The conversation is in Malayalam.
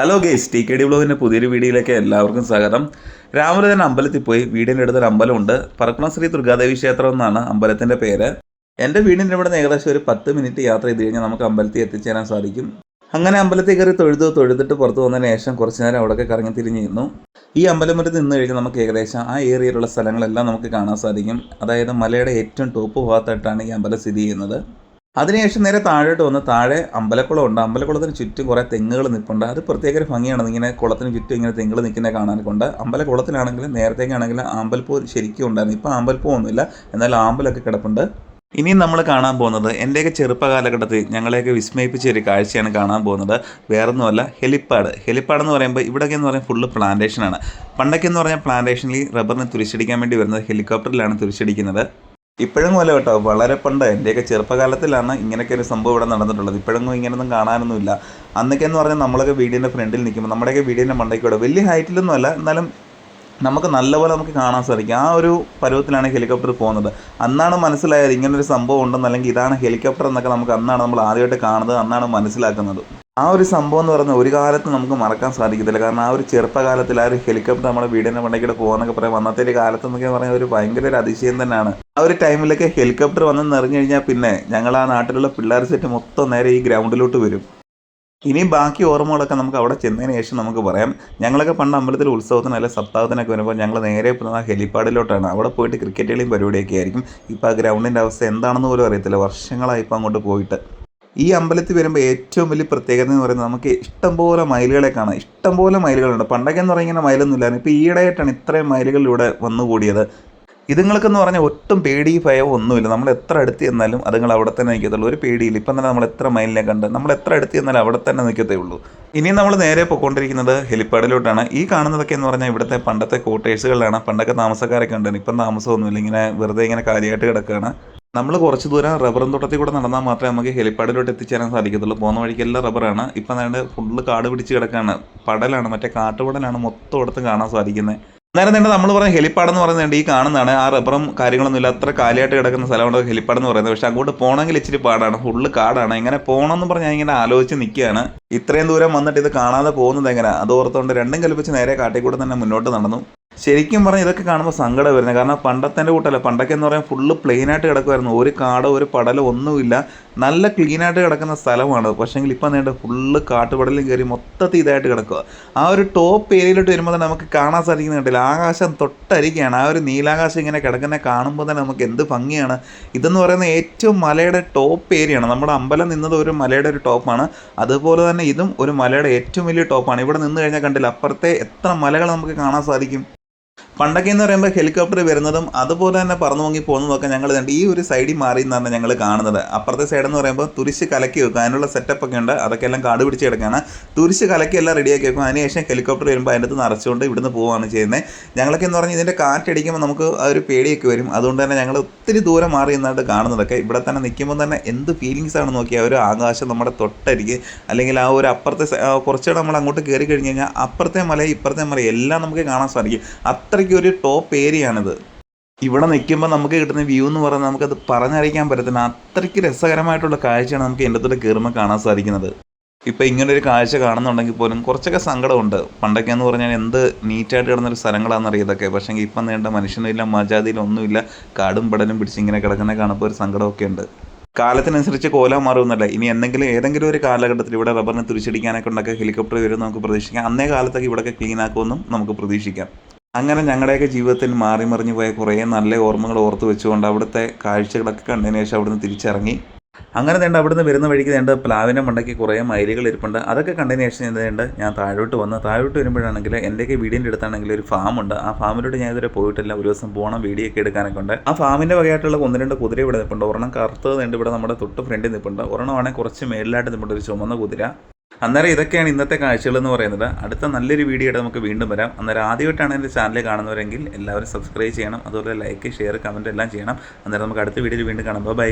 Hello guys T K D ബ്ലോഗിന്റെ പുതിയൊരു വീഡിയോയിലേക്ക് എല്ലാവർക്കും സ്വാഗതം. തന്നെ അമ്പലത്തിൽ പോയി വീടിന്റെ അടുത്തൊരു അമ്പലമുണ്ട്. പറക്കുളം ശ്രീ ദുർഗാദേവി ക്ഷേത്രം എന്നാണ് അമ്പലത്തിന്റെ പേര്. എന്റെ വീടിന്റെ ഇവിടെ നിന്ന് ഏകദേശം ഒരു പത്ത് മിനിറ്റ് യാത്ര ചെയ്ത് കഴിഞ്ഞാൽ നമുക്ക് അമ്പലത്തിൽ എത്തിച്ചേരാൻ സാധിക്കും. അങ്ങനെ അമ്പലത്തിൽ കയറി തൊഴുതു തൊഴുതിട്ട് പുറത്തു വന്നതിന് ശേഷം കുറച്ച് നേരം അവിടെയൊക്കെ കറങ്ങി തിരിഞ്ഞിരുന്നു ഈ അമ്പലം വരെ നിന്ന് കഴിഞ്ഞാൽ നമുക്ക് ഏകദേശം ആ ഏരിയയിലുള്ള സ്ഥലങ്ങളെല്ലാം നമുക്ക് കാണാൻ സാധിക്കും. അതായത് മലയുടെ ഏറ്റവും ടോപ്പ് ഭാഗത്തായിട്ടാണ് ഈ അമ്പലം സ്ഥിതി ചെയ്യുന്നത്. അതിനുശേഷം നേരെ താഴോട്ട് വന്ന് താഴെ അമ്പലക്കുളം ഉണ്ട്. അമ്പലക്കുളത്തിന് ചുറ്റും കുറേ തെങ്ങുകൾ നിൽപ്പുണ്ട് അത് പ്രത്യേക ഒരു ഭംഗിയാണ്. ഇങ്ങനെ കുളത്തിന് ചുറ്റും ഇങ്ങനെ തെങ്ങുകൾ നിൽക്കുന്നത് കാണാനൊക്കെ അമ്പലക്കുളത്തിലാണെങ്കിലും നേരത്തേക്കാണെങ്കിലും ആമ്പൽപ്പൂ ശരിക്കും ഉണ്ടായിരുന്നു. ഇപ്പോൾ ആമ്പൽപ്പൂ ഒന്നുമില്ല എന്നാൽ ആമ്പലൊക്കെ കിടപ്പുണ്ട്. ഇനിയും നമ്മൾ കാണാൻ പോകുന്നത് എന്റെയൊക്കെ ചെറുപ്പ കാലഘട്ടത്തിൽ ഞങ്ങളെയൊക്കെ വിസ്മയിപ്പിച്ച ഒരു കാഴ്ചയാണ് കാണാൻ പോകുന്നത്. വേറൊന്നുമല്ല ഹെലിപ്പാഡ്. ഹെലിപ്പാഡ് എന്ന് പറയുമ്പോൾ ഇവിടെയൊക്കെ എന്ന് പറയുമ്പോൾ ഫുള്ള് പ്ലാന്റേഷനാണ്. പണ്ടൊക്കെ എന്ന് പറഞ്ഞാൽ പ്ലാന്റേഷനിൽ റബ്ബറിനെ തുരിശടിക്കാൻ വേണ്ടി വരുന്നത് ഹെലികോപ്റ്ററിലാണ് തുരിശടിക്കുന്നത്. ഇപ്പോഴും പോലെ കേട്ടോ. വളരെ പണ്ട് എന്റെയൊക്കെ ചെറുപ്പകാലത്തിലാണ് ഇങ്ങനെയൊക്കെ ഒരു സംഭവം ഇവിടെ നടന്നിട്ടുള്ളത്. ഇപ്പോഴൊന്നും ഇങ്ങനെയൊന്നും കാണാനൊന്നുമില്ല. അന്നൊക്കെ എന്ന് പറഞ്ഞാൽ നമ്മളൊക്കെ വീടിന്റെ ഫ്രണ്ടിൽ നിൽക്കുമ്പോൾ നമ്മുടെയൊക്കെ വീടിന്റെ മണ്ടയ്ക്കൂടെ. വലിയ ഹൈറ്റിലൊന്നും അല്ല. എന്നാലും നമുക്ക് നല്ലപോലെ നമുക്ക് കാണാൻ സാധിക്കും. ആ ഒരു പരുവത്തിലാണ് ഹെലികോപ്റ്റർ പോകുന്നത്. അന്നാണ് മനസ്സിലായത് ഇങ്ങനൊരു സംഭവം ഉണ്ടെന്ന് അല്ലെങ്കിൽ ഇതാണ് ഹെലികോപ്റ്റർ എന്നൊക്കെ നമുക്ക് അന്നാണ് നമ്മൾ ആദ്യമായിട്ട് കാണുന്നത് അന്നാണ് മനസ്സിലാക്കുന്നത്. ആ ഒരു സംഭവം എന്ന് പറഞ്ഞാൽ ഒരു കാലത്ത് നമുക്ക് മറക്കാൻ സാധിക്കത്തില്ല. കാരണം ആ ഒരു ചെറുപ്പകാലത്തിൽ ആ ഒരു ഹെലികോപ്റ്റർ നമ്മുടെ വീടിന്റെ മണ്ടയ്ക്കൂടെ പോകുന്നൊക്കെ പറയാം. അന്നത്തെ ഒരു കാലത്ത് എന്നൊക്കെ പറഞ്ഞാൽ ഒരു ഭയങ്കര ഒരു അതിശയം തന്നെയാണ്. ആ ഒരു ടൈമിലൊക്കെ ഹെലികോപ്റ്റർ വന്ന് നിറഞ്ഞു കഴിഞ്ഞാൽ പിന്നെ ഞങ്ങൾ ആ നാട്ടിലുള്ള പിള്ളേർ സെറ്റ് മൊത്തം നേരെ ഈ ഗ്രൗണ്ടിലോട്ട് വരും. ഇനി ബാക്കി ഓർമ്മകളൊക്കെ നമുക്ക് അവിടെ ചെന്നതിന് ശേഷം നമുക്ക് പറയാം. ഞങ്ങളൊക്കെ പണ്ട് അമ്പലത്തിൽ ഉത്സവത്തിന് അല്ലെ സപ്താഹത്തിനൊക്കെ വരുമ്പോൾ ഞങ്ങൾ നേരെ പോകുന്നത് ആ ഹെലിപ്പാഡിലോട്ടാണ്. അവിടെ പോയിട്ട് ക്രിക്കറ്റ് കളിയും പരിപാടിയൊക്കെ ആയിരിക്കും. ഇപ്പോൾ ആ ഗ്രൗണ്ടിന്റെ അവസ്ഥ എന്താണെന്ന് പോലും അറിയത്തില്ല. വർഷങ്ങളായി ഇപ്പോൾ അങ്ങോട്ട് പോയിട്ട്. ഈ അമ്പലത്തിൽ വരുമ്പോൾ ഏറ്റവും വലിയ പ്രത്യേകത എന്ന് പറയുന്നത് നമുക്ക് ഇഷ്ടംപോലെ മയിലുകളെ കാണാം. ഇഷ്ടംപോലെ മയിലുകളുണ്ട്. പണ്ടൊക്കെ എന്ന് പറഞ്ഞാൽ ഇങ്ങനെ മയിലൊന്നുമില്ലായിരുന്നു ഇപ്പോൾ ഈയിടെയായിട്ടാണ് ഇത്രയും മയിലുകൾ ഇവിടെ വന്നുകൂടിയത് ഇതുങ്ങൾക്കെന്ന് പറഞ്ഞാൽ ഒട്ടും പേടി ഭയമോ ഒന്നുമില്ല. നമ്മൾ എത്ര അടുത്ത് ചെന്നാലും അതുങ്ങൾ അവിടെ തന്നെ നിൽക്കത്തുള്ളൂ. ഒരു പേടിയില്ല. ഇപ്പം തന്നെ നമ്മൾ എത്ര മൈലിനെ കണ്ട് നമ്മൾ എത്ര അടുത്ത് ചെന്നാലും അവിടെ തന്നെ നിൽക്കത്തേ ഉള്ളൂ. ഇനി നമ്മൾ നേരെ പോയിക്കൊണ്ടിരിക്കുന്നത് ഹെലിപ്പാഡിലോട്ടാണ്. ഈ കാണുന്നതൊക്കെ എന്ന് പറഞ്ഞാൽ ഇവിടുത്തെ പണ്ടത്തെ ക്വാർട്ടേഴ്സുകളിലാണ് പണ്ടൊക്കെ താമസക്കാരൊക്കെ ഉണ്ടായിരുന്നു ഇപ്പം താമസമൊന്നുമില്ല. ഇങ്ങനെ വെറുതെ ഇങ്ങനെ കാര്യമായിട്ട് കിടക്കുകയാണ്. നമ്മൾ കുറച്ച് ദൂരം റബ്ബർ തോട്ടത്തിൽ കൂടെ നടന്നാൽ മാത്രമേ നമുക്ക് ഹെലിപ്പാഡിലോട്ട് എത്തിച്ചേരാൻ സാധിക്കത്തുള്ളൂ. പോകുന്ന വഴിക്കെല്ലാം റബ്ബറാണ് ഇപ്പം നേരെ ഫുള്ള് കാട് പിടിച്ച് കിടക്കാണ്. പടലാണ്. മറ്റേ കാട്ടുപടലാണ് മൊത്തം ഇടത്തും കാണാൻ സാധിക്കുന്നത്. നേരം തന്നെ നമ്മൾ പറഞ്ഞ ഹെലിപ്പാഡ് എന്ന് പറയുന്നത് ഈ കാണുന്നതാണ്. ആ റബ്ബറും കാര്യങ്ങളൊന്നും ഇല്ല. അത്ര കാലിയായിട്ട് കിടക്കുന്ന സ്ഥലമാണ് ഹെലിപ്പാഡ് എന്ന് പറയുന്നത്. പക്ഷെ അങ്ങോട്ട് പോകണമെങ്കിൽ ഇച്ചിരി പാടാണ്. ഫുള്ള് കാടാണ്. എങ്ങനെ പോകണമെന്ന് പറഞ്ഞാൽ ഇങ്ങനെ ആലോചിച്ച് നിൽക്കുകയാണ്. ഇത്രയും ദൂരം വന്നിട്ട് ഇത് കാണാതെ പോകുന്നത് എങ്ങനെ അത് ഓർത്തുകൊണ്ട് രണ്ടും കൽപ്പിച്ച് നേരെ കാട്ടിക്കൂടെ തന്നെ മുന്നോട്ട് നടന്നു. ശരിക്കും പറഞ്ഞാൽ ഇതൊക്കെ കാണുമ്പോൾ സങ്കടം വരുന്നത്. കാരണം പണ്ടത്തെ കൂട്ടല്ല പണ്ടൊക്കെ എന്ന് പറയാൻ ഫുള്ള് പ്ലെയിനായിട്ട് കിടക്കുമായിരുന്നു ഒരു കാടോ ഒരു പടലോ ഒന്നുമില്ല. നല്ല ക്ലീനായിട്ട് കിടക്കുന്ന സ്ഥലമാണ്. പക്ഷേങ്കിൽ ഇപ്പം നേണ്ട ഫുള്ള് കാട്ടുപടലും കയറി മൊത്തത്തിൽ ഇതായിട്ട് കിടക്കുക. ആ ഒരു ടോപ്പ് ഏരിയയിലോട്ട് വരുമ്പോൾ തന്നെ നമുക്ക് കാണാൻ സാധിക്കുന്ന കണ്ടില്ല ആകാശം തൊട്ടരിക്കുകയാണ് ആ ഒരു നീലാകാശം ഇങ്ങനെ കിടക്കുന്ന കാണുമ്പോൾ തന്നെ നമുക്ക് എന്ത് ഭംഗിയാണ്. ഇതെന്ന് പറയുന്ന ഏറ്റവും മലയുടെ ടോപ്പ് ഏരിയയാണ് നമ്മുടെ അമ്പലം നിന്നത് ഒരു മലയുടെ ഒരു ടോപ്പാണ് അതുപോലെ തന്നെ ഇതും ഒരു മലയുടെ ഏറ്റവും വലിയ ടോപ്പാണ് ഇവിടെ നിന്ന് കഴിഞ്ഞാൽ കണ്ടില്ല അപ്പുറത്തെ എത്ര മലകൾ നമുക്ക് കാണാൻ സാധിക്കും. പണ്ടൊക്കെ എന്ന് പറയുമ്പോൾ ഹെലികോപ്റ്റർ വരുന്നതും അതുപോലെ തന്നെ പറന്നു പൊങ്ങി പോകുന്നതൊക്കെ ഞങ്ങൾ കണ്ട്. ഈ ഒരു സൈഡിൽ മാറി എന്നാണ് ഞങ്ങൾ കാണുന്നത്. അപ്പുറത്തെ സൈഡ് എന്ന് പറയുമ്പോൾ തുരിശ് കലക്കി വെക്കും. അതിനുള്ള സെറ്റപ്പ് ഒക്കെ ഉണ്ട്. അതൊക്കെ എല്ലാം കാട് പിടിച്ച് കിടക്കുകയാണ് തുരിശ് കലക്കി എല്ലാം റെഡിയാക്കി വെക്കും. അതിനുശേഷം ഹെലികോപ്റ്റർ വരുമ്പോൾ അതിന്റെ അടുത്ത് നിറച്ചുകൊണ്ട് ഇവിടുന്ന് പോവുകയാണ് ചെയ്യുന്നത്. ഞങ്ങളൊക്കെ എന്ന് പറഞ്ഞാൽ ഇതിന്റെ കാറ്റടിക്കുമ്പോൾ നമുക്ക് ആ ഒരു പേടിയൊക്കെ വരും. അതുകൊണ്ട് തന്നെ ഞങ്ങൾ ഒത്തിരി ദൂരം മാറി എന്നായിട്ട് കാണുന്നതൊക്കെ. ഇവിടെ തന്നെ നിൽക്കുമ്പോൾ തന്നെ എന്ത് ഫീലിങ്സ് ആണ് നോക്കിയാൽ ഒരു ആകാശം നമ്മുടെ തൊട്ടരികെ അല്ലെങ്കിൽ ആ ഒരു അപ്പുറത്തെ കുറച്ചുകൂടെ നമ്മൾ അങ്ങോട്ട് കയറി കഴിഞ്ഞ് കഴിഞ്ഞാൽ അപ്പുറത്തെ മല ഇപ്പുറത്തെ മല എല്ലാം നമുക്ക് കാണാൻ സാധിക്കും. അത്രയ്ക്ക് ഒരു ടോപ്പ് ഏരിയയാണിത് ഇവിടെ നിൽക്കുമ്പോൾ നമുക്ക് കിട്ടുന്ന വ്യൂ എന്ന് പറഞ്ഞാൽ നമുക്കത് പറഞ്ഞറിയിക്കാൻ പറ്റത്തില്ല. അത്രയ്ക്ക് രസകരമായിട്ടുള്ള കാഴ്ചയാണ് നമുക്ക് എന്റെ അടുത്ത് കയറുമ്പോൾ കാണാൻ സാധിക്കുന്നത്. ഇപ്പം ഇങ്ങനൊരു കാഴ്ച കാണുന്നുണ്ടെങ്കിൽ പോലും കുറച്ചൊക്കെ സങ്കടമുണ്ട്. പണ്ടൊക്കെ എന്ന് പറഞ്ഞാൽ എന്ത് നീറ്റായിട്ട് കിടന്നൊരു സ്ഥലങ്ങളാണെന്നറിയാം ഇതൊക്കെ. പക്ഷേ ഇപ്പം നേണ്ട മനുഷ്യനില്ല മജാതിയിലും ഒന്നുമില്ല. കാടും പടലും പിടിച്ച് ഇങ്ങനെ കിടക്കുന്ന കാണുമ്പോൾ ഒരു സങ്കടമൊക്കെ ഉണ്ട്. കാലത്തിനനുസരിച്ച് കോല മാറുമെന്നല്ല. ഇനി എന്തെങ്കിലും ഏതെങ്കിലും ഒരു കാലഘട്ടത്തിൽ ഇവിടെ റബ്ബറിനെ തിരിച്ചടിക്കാനൊക്കെ ഉണ്ടൊക്കെ ഹെലികോപ്റ്റർ വരും നമുക്ക് പ്രതീക്ഷിക്കാം. അന്നേ കാലത്തൊക്കെ ഇവിടെയൊക്കെ ക്ലീൻ ആക്കുമെന്നും നമുക്ക് പ്രതീക്ഷിക്കാം. അങ്ങനെ ഞങ്ങളുടെയൊക്കെ ജീവിതത്തിൽ മാറി മറിഞ്ഞു പോയ കുറേ നല്ല ഓർമ്മകൾ ഓർത്ത് വെച്ചുകൊണ്ട് അവിടുത്തെ കാഴ്ചകളൊക്കെ കണ്ടതിന് ശേഷം അവിടുന്ന് തിരിച്ചിറങ്ങി. അങ്ങനെ തേണ്ട അവിടുന്ന് വരുന്ന വഴിക്ക് തേണ്ട പ്ലാവിനെ മണ്ടയ്ക്ക് കുറേ മൈലുകൾ ഇരിപ്പുണ്ട്. അതൊക്കെ കണ്ടതിന് ശേഷം തേണ്ട ഞാൻ താഴോട്ട് വന്ന്. താഴോട്ട് വരുമ്പോഴാണെങ്കിൽ എന്റെയൊക്കെ വീടിന്റെ അടുത്താണെങ്കിൽ ഒരു ഉണ്ട് ആ ഫാമിലോട്ട് ഞാൻ ഇതുവരെ പോയിട്ടില്ല. ഒരു ദിവസം പോകണം വീഡിയോ ഒക്കെ എടുക്കാനൊക്കെ ഉണ്ട്. ആ ഫാമിന്റെ വകയായിട്ടുള്ള ഒന്ന് രണ്ട് കുതിര ഇവിടെ നിൽപ്പുണ്ട് ഒരെണ്ണം കറുത്തത് ഇവിടെ നമ്മുടെ തൊട്ട് ഫ്രണ്ടിൽ നിൽപ്പുണ്ട് ഒരെണ്ണമാണെങ്കിൽ കുറച്ച് മേളിലായിട്ട് നിൽപ്പുണ്ട് ഒരു ചുമന്ന കുതിര. അന്നേരം ഇതൊക്കെയാണ് ഇന്നത്തെ കാഴ്ചകൾ എന്ന് പറയുന്നത്. അടുത്ത നല്ലൊരു വീഡിയോ നമുക്ക് വീണ്ടും വരാം. അന്നേരം ആദ്യമായിട്ടാണ് എന്റെ ചാനൽ കാണുന്നവരെങ്കിൽ എല്ലാവരും സബ്സ്ക്രൈബ് ചെയ്യണം. അതുപോലെ ലൈക്ക് ഷെയർ കമന്റ് എല്ലാം ചെയ്യണം. അന്നേരം നമുക്ക് അടുത്ത വീഡിയോയിൽ വീണ്ടും കാണാം. ബൈ